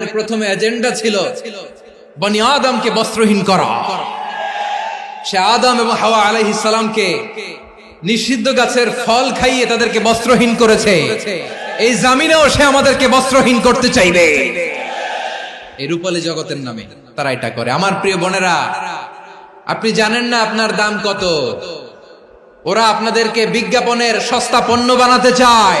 প্রথম এজেন্ডা ছিল বনি আদমকে বস্ত্রহীন করা। সে আদম এবং হাওয়া আলাইহিস সালামকে নিষিদ্ধ গাছের ফল খাইয়ে তাদেরকে বস্ত্রহীন করেছে। এই জামিনেও সে আমাদেরকে বস্ত্রহীন করতে চাইবে। এই রূপালী জগতের নামে তারা এটা করে। আমার প্রিয় বোনেরা, আপনি জানেন না আপনার দাম কত? ওরা আপনাদেরকে বিজ্ঞাপনের সস্তা পণ্য বানাতে চায়।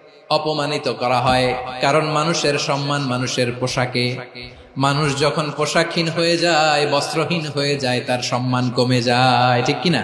অপমানিত করা হয়, কারণ মানুষের সম্মান মানুষের পোশাকে। মানুষ যখন পোশাকহীন হয়ে যায়, বস্ত্রহীন হয়ে যায়, তার সম্মান কমে যায়, ঠিক কিনা?